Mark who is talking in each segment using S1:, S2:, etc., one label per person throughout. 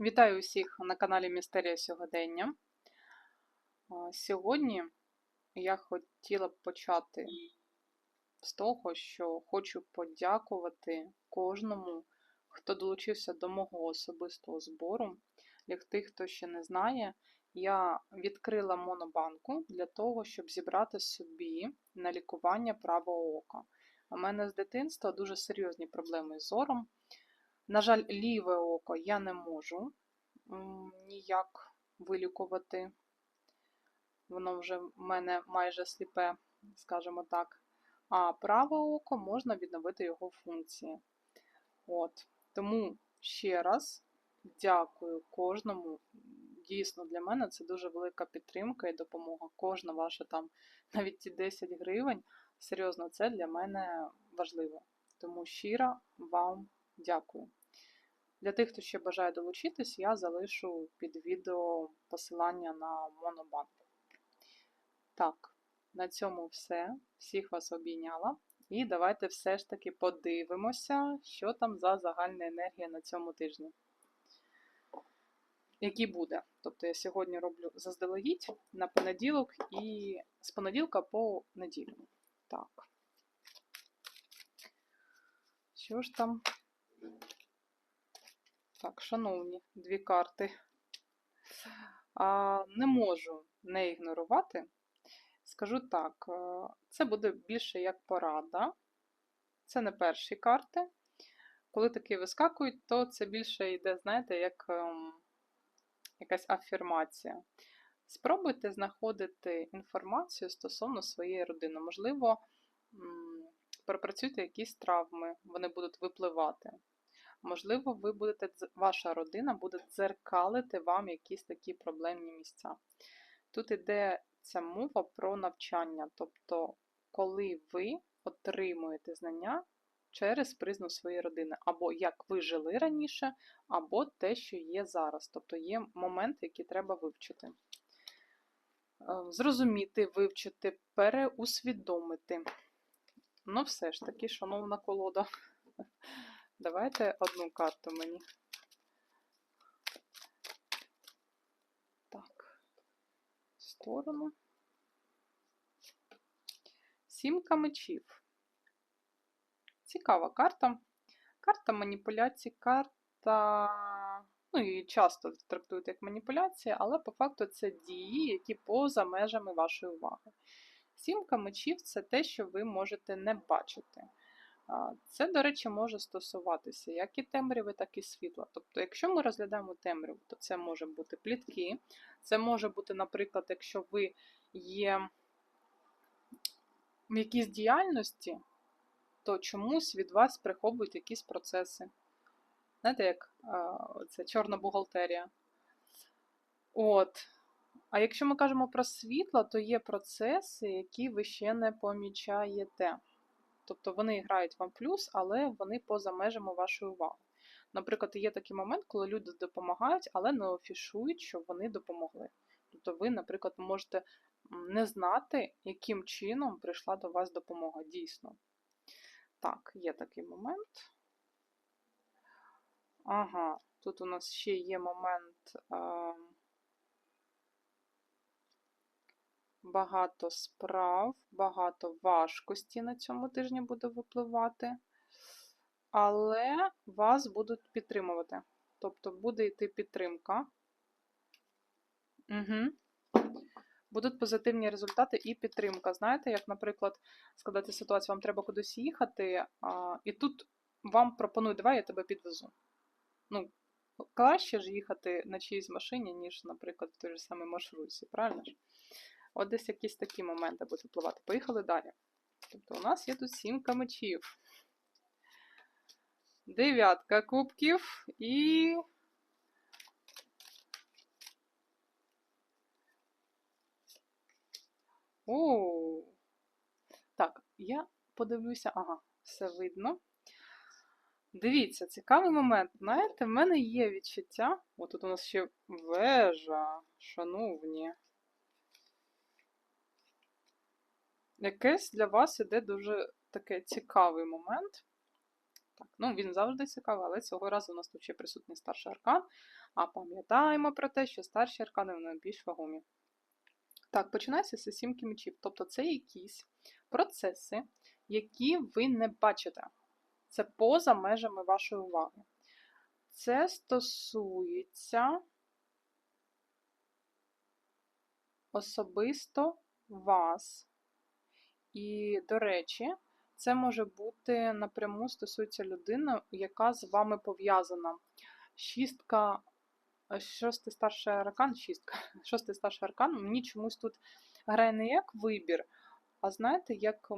S1: Вітаю усіх на каналі Містерія Сьогодення. Сьогодні я хотіла б почати з того, що хочу подякувати кожному, хто долучився до мого особистого збору. Для тих, хто ще не знає, я відкрила монобанку для того, щоб зібрати собі на лікування правого ока. У мене з дитинства дуже серйозні проблеми з зором. На жаль, ліве око я не можу ніяк вилікувати. Воно вже в мене майже сліпе, скажімо так. А праве око можна відновити його функції. От. Тому ще раз дякую кожному. Дійсно, для мене це дуже велика підтримка і допомога. Кожна ваша там, навіть ті 10 гривень. Серйозно, це для мене важливо. Тому щиро вам дякую. Для тих, хто ще бажає долучитись, я залишу під відео посилання на Монобанк. Так, на цьому все. Всіх вас обійняла. І давайте все ж таки подивимося, що там за загальна енергія на цьому тижні. Який буде. Тобто я сьогодні роблю заздалегідь на понеділок і з понеділка по неділю. Так. Що ж там? Так, шановні, дві карти. А, Не можу не ігнорувати. Скажу так, е, це буде більше як порада. Це не перші карти. Коли такі вискакують, то це більше йде, знаєте, як ем, якась афірмація. Спробуйте знаходити інформацію стосовно своєї родини. Можливо, пропрацюйте якісь травми, вони будуть випливати. Можливо, ви будете, ваша родина буде дзеркалити вам якісь такі проблемні місця. Тут ця мова про навчання, тобто, коли ви отримуєте знання через призму своєї родини, або як ви жили раніше, або те, що є зараз. Тобто є моменти, які треба вивчити. Е, Зрозуміти, вивчити, переусвідомити. Ну, все ж таки, шановна колода. Давайте одну карту мені. Так, сторону. Сімка мечів. Цікава карта. Карта маніпуляцій, карта. Ну, її часто трактують як маніпуляція, але по факту це дії, які поза межами вашої уваги. Сімка мечів це те, що ви можете не бачити. Це, до речі, може стосуватися як і темряви, так і світла. Тобто, якщо ми розглядаємо темряву, то це може бути плітки, це може бути, наприклад, якщо ви є в якійсь діяльності, то чомусь від вас приховують якісь процеси. Знаєте, як це чорна бухгалтерія. От. А якщо ми кажемо про світло, то є процеси, які ви ще не помічаєте. Тобто вони грають вам плюс, але вони поза межами вашої уваги. Наприклад, є такий момент, коли люди допомагають, але не афішують, що вони допомогли. Тобто ви, наприклад, можете не знати, яким чином прийшла до вас допомога дійсно. Так, є такий момент. Ага, тут у нас ще є момент. А... Багато справ, багато важкості на цьому тижні буде випливати, але вас будуть підтримувати. Тобто буде йти підтримка. Угу. Будуть позитивні результати і підтримка. Знаєте, як, наприклад, складати ситуацію, вам треба кудись їхати, а, і тут вам пропонують, давай я тебе підвезу. Ну, краще ж їхати на чиїсь машині, ніж, наприклад, в той же самий маршрутці, правильно ж? От десь якісь такі моменти будуть впливати. Поїхали далі. Тобто у нас є тут сімка мечів. Дев'ятка кубків і. О! Так, я подивлюся, ага, все видно. Дивіться, цікавий момент. Знаєте, в мене є відчуття. О, тут у нас ще вежа, шановні. Якесь для вас іде дуже таке цікавий момент. Так, ну він завжди цікавий, але цього разу у нас тут ще присутній старший аркан. А пам'ятаємо про те, що старші аркани вони більш вагомі. Так, починається з сімки мечів. Тобто це якісь процеси, які ви не бачите. Це поза межами вашої уваги. Це стосується особисто вас. І, до речі, це може бути напряму стосується людини, яка з вами пов'язана. Шістка, е, шостий старший аркан, шістка, шостий старший аркан, мені чомусь тут грає не як вибір, а знаєте, як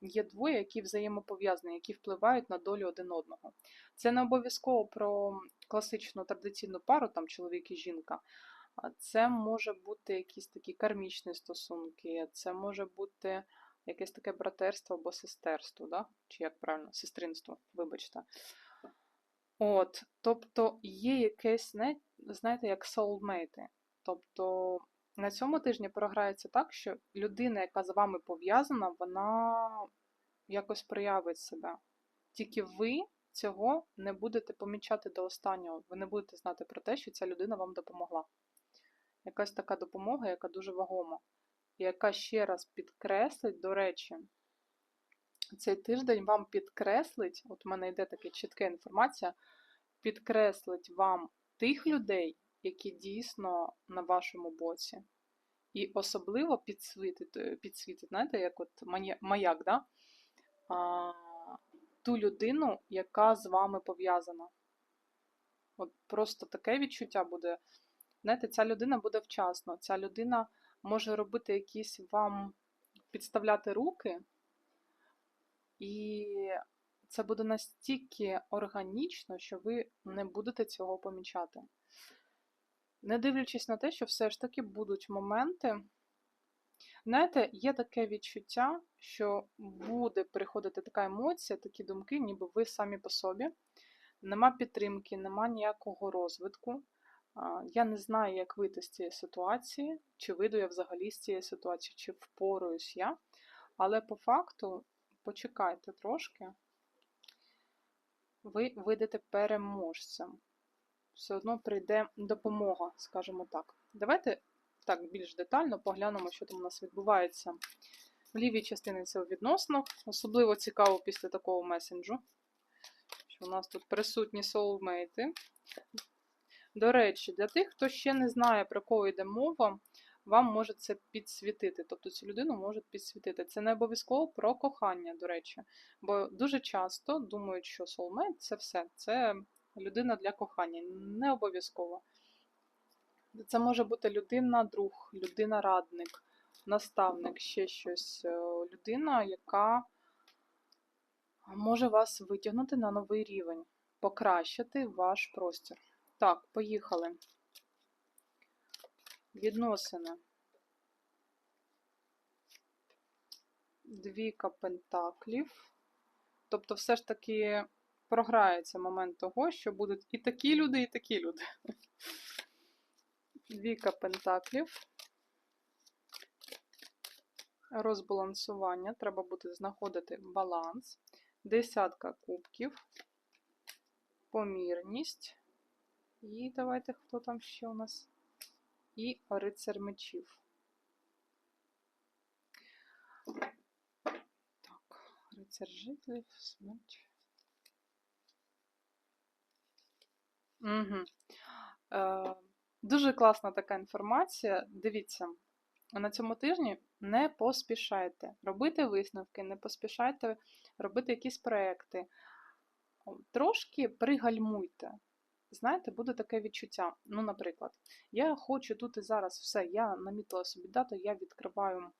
S1: є двоє, які взаємопов'язані, які впливають на долю один одного. Це не обов'язково про класичну традиційну пару, там чоловік і жінка. Це може бути якісь такі кармічні стосунки, це може бути якесь таке братерство або сестерство, да? чи як правильно, сестринство, вибачте. От, тобто є якесь, знаєте, як soulmate. Тобто на цьому тижні програється так, що людина, яка з вами пов'язана, вона якось проявить себе. Тільки ви цього не будете помічати до останнього. Ви не будете знати про те, що ця людина вам допомогла. Якась така допомога, яка дуже вагома, яка ще раз підкреслить, до речі, цей тиждень вам підкреслить, от в мене йде така чітка інформація, підкреслить вам тих людей, які дійсно на вашому боці. І особливо підсвітить, е, підсвітить знаєте, як от мая- маяк, да? а, ту людину, яка з вами пов'язана. От просто таке відчуття буде. Знаєте, ця людина буде вчасно, ця людина може робити якісь вам підставляти руки, і це буде настільки органічно, що ви не будете цього помічати. Не дивлячись на те, що все ж таки будуть моменти. Знаєте, є таке відчуття, що буде приходити така емоція, такі думки, ніби ви самі по собі. Нема підтримки, нема ніякого розвитку. Я не знаю, як вийти з цієї ситуації, чи вийду я взагалі з цієї ситуації, чи впораюсь я. Але по факту, почекайте трошки, ви вийдете переможцем. Все одно прийде допомога, скажімо так. Давайте так більш детально поглянемо, що там у нас відбувається в лівій частині цього відносно. Особливо цікаво після такого месенджу, що у нас тут присутні соулмейти. До речі, для тих, хто ще не знає, про кого йде мова, вам може це підсвітити. Тобто цю людину можуть підсвітити. Це не обов'язково про кохання, до речі. Бо дуже часто думають, що soulmate – це все. Це людина для кохання. Не обов'язково. Це може бути людина, друг, людина-радник, наставник, ще щось. Е, Людина, яка може вас витягнути на новий рівень, покращити ваш простір. Так, поїхали. Відносини. Двіка пентаклів. Тобто, все ж таки програється момент того, що будуть і такі люди, і такі люди. Двіка пентаклів. Розбалансування. Треба буде знаходити баланс. Десятка кубків. Помірність. І давайте, хто там ще у нас? І рицар мечів. Так, рицар житлів, смерть. Угу. Е, дуже класна така інформація. Дивіться, на цьому тижні не поспішайте робити висновки, не поспішайте робити якісь проекти. Трошки пригальмуйте. Знаєте, буде таке відчуття. Ну, наприклад, я хочу тут і зараз все, я намітила собі дату, я відкриваю,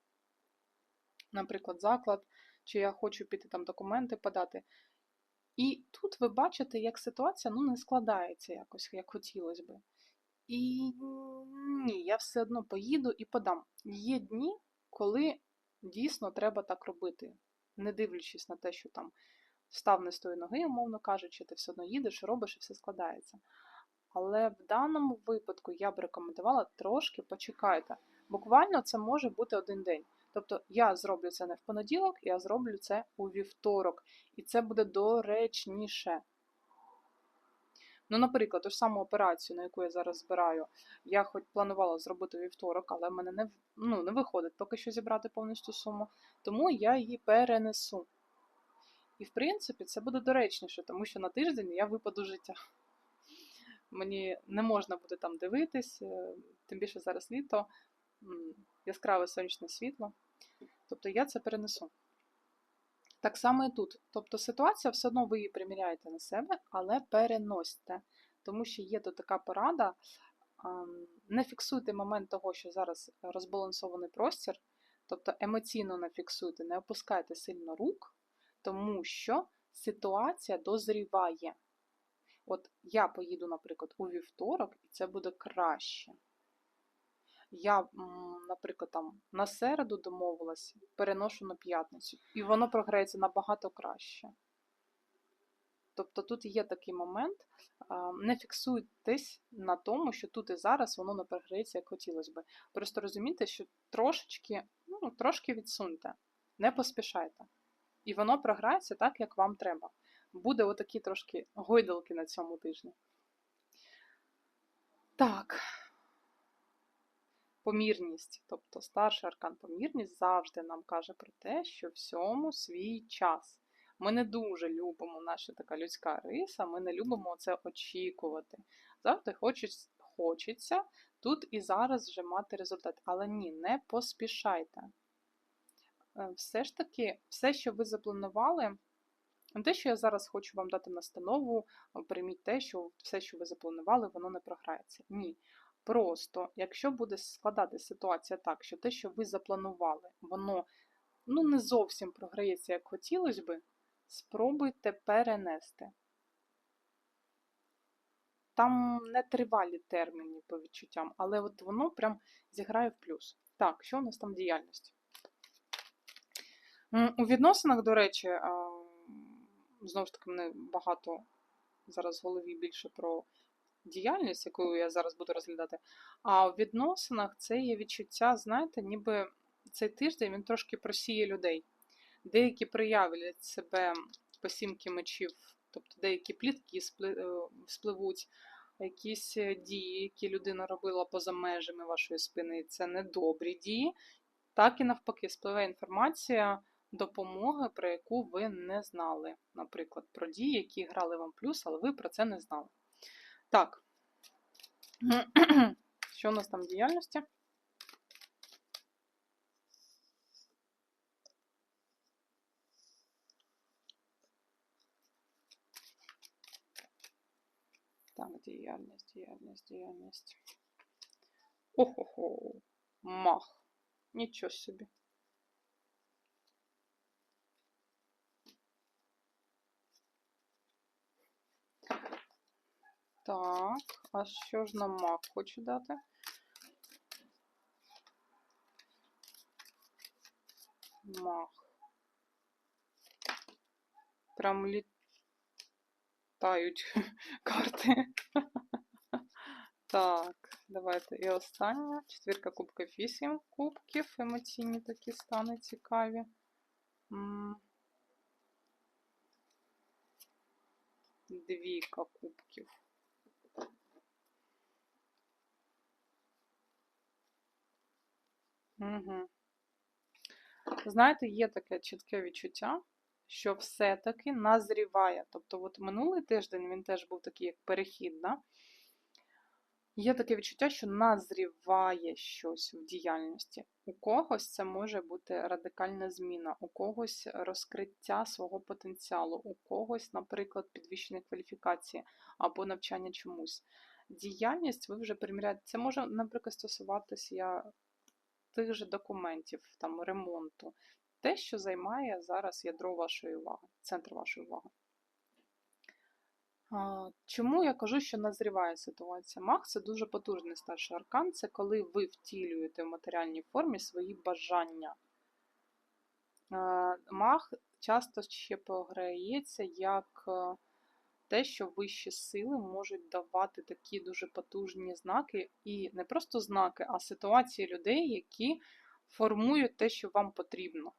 S1: наприклад, заклад, чи я хочу піти там документи подати. І тут ви бачите, як ситуація ну, не складається якось, як хотілося би. І ні, я все одно поїду і подам. Є дні, коли дійсно треба так робити, не дивлячись на те, що там встав не з тої ноги, умовно кажучи, ти все одно їдеш, робиш і все складається. Але в даному випадку я б рекомендувала трошки почекайте. Буквально це може бути один день. Тобто я зроблю це не в понеділок, я зроблю це у вівторок. І це буде доречніше. Ну, наприклад, ту ж саму операцію, на яку я зараз збираю, я хоч планувала зробити вівторок, але в мене не ну, не виходить поки що зібрати повністю суму, тому я її перенесу. І, в принципі, це буде доречніше, тому що на тиждень я випаду життя. Мені не можна буде там дивитись, е, тим більше зараз літо, яскраве сонячне світло. Тобто я це перенесу. Так само і тут. Тобто ситуація все одно ви її приміряєте на себе, але переносьте. Тому що є тут така порада. Не фіксуйте момент того, що зараз розбалансований простір, тобто емоційно не фіксуйте, не опускайте сильно рук, тому що ситуація дозріває. От я поїду, наприклад, у вівторок, і це буде краще. Я, наприклад, там на середу домовилась, переношу на п'ятницю, і воно програється набагато краще. Тобто тут є такий момент, не фіксуйтесь на тому, що тут і зараз воно не програється, як хотілося би. Просто розумійте, що трошечки, ну, трошки відсуньте, не поспішайте. І воно програється так, як вам треба. Буде отакі трошки гойдалки на цьому тижні. Так помірність, тобто старший аркан помірність завжди нам каже про те, що всьому свій час. Ми не дуже любимо наша така людська риса, ми не любимо це очікувати. Завжди хочеться тут і зараз вже мати результат. Але ні, не поспішайте. Е, все ж таки, все, що ви запланували, те, що я зараз хочу вам дати настанову, прийміть те, що все, що ви запланували, воно не програється. Ні. Просто, якщо буде складати ситуація так, що те, що ви запланували, воно ну, не зовсім програється, як хотілося би, спробуйте перенести. Там не тривалі терміни по відчуттям, але от воно прям зіграє в плюс. Так, що у нас там діяльність? У відносинах, до речі, знову ж таки, мене багато зараз в голові більше про діяльність, яку я зараз буду розглядати. А в відносинах це є відчуття, знаєте, ніби цей тиждень він трошки просіє людей. Деякі проявлять себе по сімки мечів, тобто деякі плітки е, спливуть, якісь е, дії, які людина робила поза межами вашої спини, це недобрі дії. Так і навпаки, спливе інформація допомоги, про яку ви не знали. Наприклад, про дії, які грали вам плюс, але ви про це не знали. Так. Що у нас там в діяльності? Так, діяльність, діяльність, діяльність. Охо-хо, мах. Нічого собі. Так, а що ж нам мак хочу дати? Мах. Прям літають карти. Так, давайте і остання. Четвірка кубків, вісім кубків. Емоційні такі стани цікаві. Двійка кубків. Угу. Знаєте, є таке чітке відчуття, що все-таки назріває. Тобто, от минулий тиждень він теж був такий, як перехід. Да? Є таке відчуття, що назріває щось в діяльності. У когось це може бути радикальна зміна, у когось розкриття свого потенціалу, у когось, наприклад, підвищення кваліфікації або навчання чомусь. Діяльність ви вже приміряєте. Це може, наприклад, стосуватися я тих же документів, там, ремонту. Те, що займає зараз ядро вашої уваги, центр вашої уваги. Чому я кажу, що назріває ситуація? Мах це дуже потужний старший аркан, це коли ви втілюєте в матеріальній формі свої бажання. Мах часто ще програється як е, те, що вищі сили можуть давати такі дуже потужні знаки, і не просто знаки, а ситуації людей, які формують те, що вам потрібно.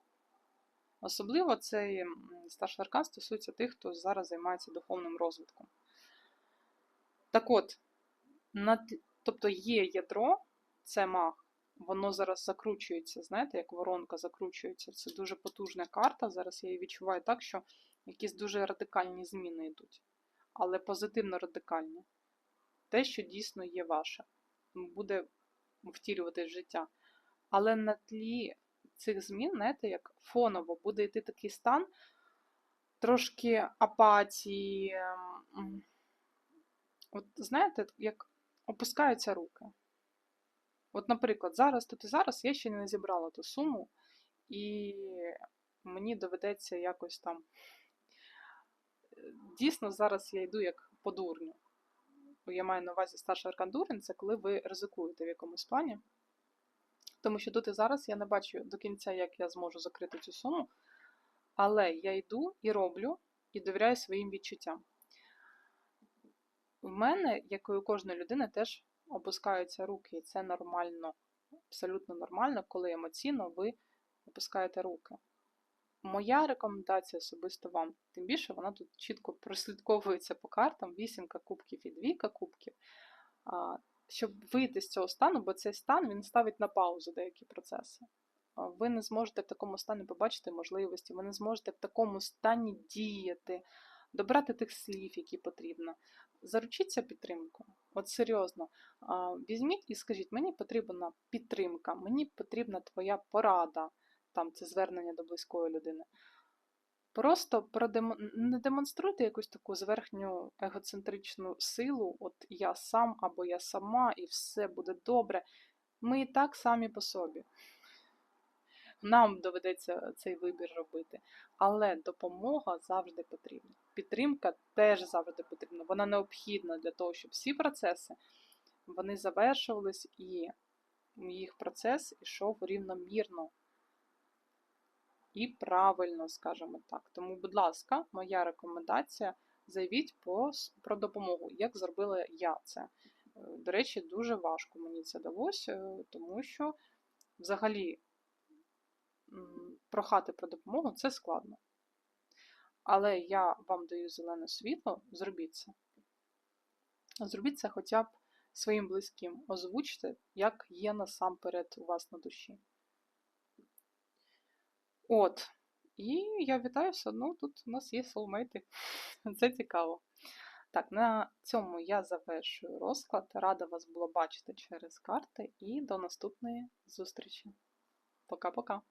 S1: Особливо цей старший аркан стосується тих, хто зараз займається духовним розвитком. Так от, на, тобто є ядро, це маг, воно зараз закручується, знаєте, як воронка закручується. Це дуже потужна карта. Зараз я її відчуваю так, що якісь дуже радикальні зміни йдуть, але позитивно радикальні. Те, що дійсно є ваше, буде втілювати в життя. Але на тлі цих змін, знаєте, як фоново буде йти такий стан трошки апатії. ем, От знаєте, як опускаються руки. От, наприклад, зараз тут і зараз я ще не зібрала ту суму, і мені доведеться якось там. Дійсно, зараз я йду як по дурню. Я маю на увазі старший аркан дурень, це коли ви ризикуєте в якомусь плані. Тому що тут і зараз я не бачу до кінця, як я зможу закрити цю суму. Але я йду і роблю, і довіряю своїм відчуттям. В мене, як і у кожної людини, теж опускаються руки, і це нормально, абсолютно нормально, коли емоційно ви опускаєте руки. Моя рекомендація особисто вам, тим більше вона тут чітко прослідковується по картам: вісімка кубків і двійка кубків. Щоб вийти з цього стану, бо цей стан він ставить на паузу деякі процеси. Ви не зможете в такому стані побачити можливості, ви не зможете в такому стані діяти, добрати тих слів, які потрібно. Заручіться підтримкою. От серйозно, візьміть і скажіть, мені потрібна підтримка, мені потрібна твоя порада, там це звернення до близької людини. Просто не демонструйте якусь таку зверхню егоцентричну силу, от я сам або я сама, і все буде добре. Ми і так самі по собі. Нам доведеться цей вибір робити. Але допомога завжди потрібна. Підтримка теж завжди потрібна. Вона необхідна для того, щоб всі процеси вони завершувались і їх процес ішов рівномірно і правильно, скажімо так. Тому, будь ласка, моя рекомендація заявіть по, про допомогу, як зробила я це. Е, До речі, дуже важко мені це далося, е, тому що взагалі прохати про допомогу це складно. Але я вам даю зелене світло, зробіть це. Зробіть це хоча б своїм близьким. Озвучте, як є насамперед у вас на душі. От. І я вітаю все одно, тут у нас є солмейти. Це цікаво. Так, на цьому я завершую розклад. Рада вас була бачити через карти і до наступної зустрічі. Пока-пока.